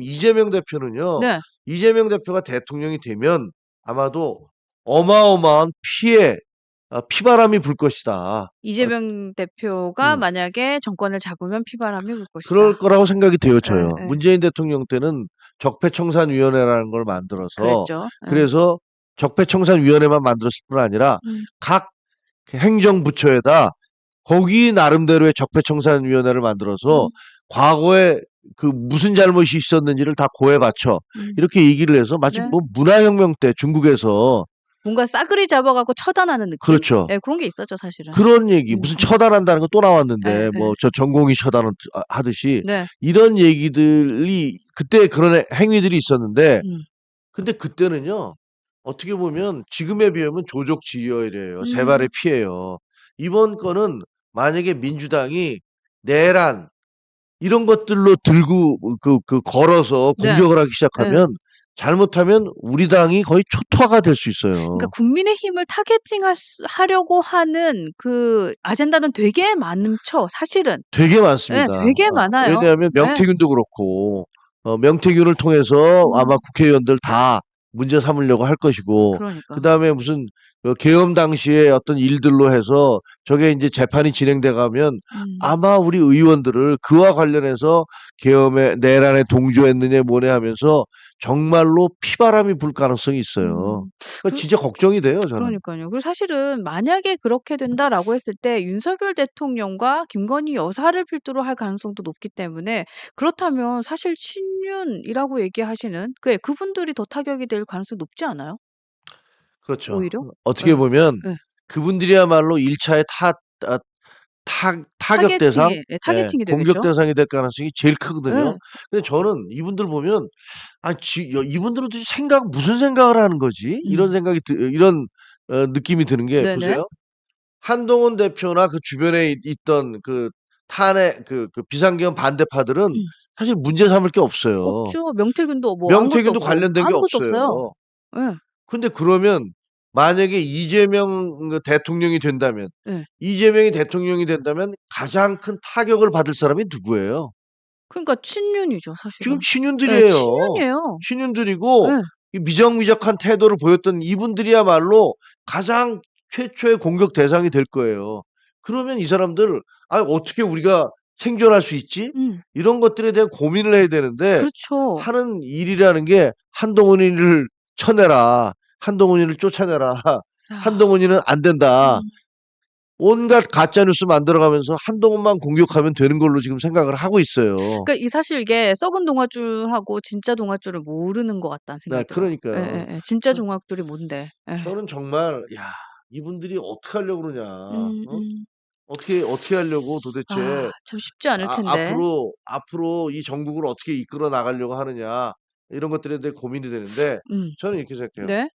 이재명 대표는요. 네. 이재명 대표가 대통령이 되면 아마도 어마어마한 피해 아 피바람이 불 것이다. 이재명 대표가 음. 만약에 정권을 잡으면 피바람이 불 것이다. 그럴 거라고 생각이 돼요, 저요. 예, 예. 문재인 대통령 때는 적폐청산위원회라는 걸 만들어서. 예. 그래서 적폐청산위원회만 만들었을 뿐 아니라 음. 각 행정부처에다 거기 나름대로의 적폐청산위원회를 만들어서 음. 과거에 그 무슨 잘못이 있었는지를 다 고해 바쳐 음. 이렇게 얘기를 해서 마치 네. 뭐 문화혁명 때 중국에서 뭔가 싸그리 잡아갖고 처단하는 느낌. 그렇죠. 예, 그런 게 있었죠, 사실은. 그런 얘기 음, 무슨 음. 처단한다는 거 또 나왔는데 예, 예. 뭐저 전공이 처단 하듯이 네. 이런 얘기들이 그때 그런 해- 행위들이 있었는데 음. 근데 그때는요 어떻게 보면 지금에 비하면 조족지휘이래요 음. 재발의 피해요 이번 거는 만약에 민주당이 내란 이런 것들로 들고 그, 그 걸어서 네. 공격을 하기 시작하면 잘못하면 우리 당이 거의 초토화가 될 수 있어요. 그러니까 국민의힘을 타겟팅 하려고 하는 그 아젠다는 되게 많죠, 사실은. 되게 많습니다. 네, 되게 어, 많아요. 왜냐하면 네. 명태균도 그렇고 어, 명태균을 통해서 음. 아마 국회의원들 다 문제 삼으려고 할 것이고 그러니까. 그다음에 무슨 그 계엄 당시에 어떤 일들로 해서 저게 이제 재판이 진행돼 가면 음. 아마 우리 의원들을 그와 관련해서 계엄에 내란에 동조했느냐 뭐냐 하면서 정말로 피바람이 불 가능성이 있어요. 음. 그러니까 그- 진짜 걱정이 돼요, 저는. 그러니까요. 그리고 사실은 만약에 그렇게 된다라고 했을 때 윤석열 대통령과 김건희 여사를 필두로 할 가능성도 높기 때문에 그렇다면 사실 친윤이라고 얘기하시는 그 그분들이 더 타격이 될 가능성이 높지 않아요? 그렇죠. 오히려? 어떻게 네. 보면 네. 그분들이야말로 1 차의 타, 아, 타, 타격 타겟팅이- 대상, 예, 타겟팅이 예, 되겠죠. 공격 대상이 될 가능성이 제일 크거든요. 네. 근데 저는 이분들 보면 아, 지, 여- 이분들은 도대체 생각 무슨 생각을 하는 거지? 이런 음. 생각이 드, 이런 어, 느낌이 드는 게 네네. 보세요. 한동훈 대표나 그 주변에 있- 있던 그 탄핵 그, 그 비상계엄 반대파들은 음. 사실 문제 삼을 게 없어요. 없죠. 명태균도 뭐 명태균도 없고, 관련된 게 아무것도 없어요. 예. 근데 그러면 만약에 이재명 그 대통령이 된다면 네. 이재명이 대통령이 된다면 가장 큰 타격을 받을 사람이 누구예요? 그러니까 친윤이죠, 사실은. 지금 네, 친윤들이에요. 친윤이에요. 친윤들이고 네. 이 미적미적한 태도를 보였던 이분들이야말로 가장 최초의 공격 대상이 될 거예요. 그러면 이 사람들 아 어떻게 우리가 생존할 수 있지? 음. 이런 것들에 대한 고민을 해야 되는데 그렇죠. 하는 일이라는 게 한동훈이를 쳐내라. 한동훈이를 쫓아내라. 아, 한동훈이는 안 된다. 음. 온갖 가짜 뉴스 만들어가면서 한동훈만 공격하면 되는 걸로 지금 생각을 하고 있어요. 그러니까 이 사실 이게 썩은 동아줄하고 진짜 동아줄을 모르는 것 같다는 네, 생각이 들어요. 그러니까요. 예, 예, 예. 진짜 동아줄이 뭔데? 예. 저는 정말 야 이분들이 어떻게 하려고 그러냐? 음, 어? 음. 어떻게 어떻게 하려고 도대체 아, 참 쉽지 않을 아, 텐데. 앞으로 앞으로 이 전국을 어떻게 이끌어 나가려고 하느냐 이런 것들에 대해 고민이 되는데 음. 저는 이렇게 생각해요. 네.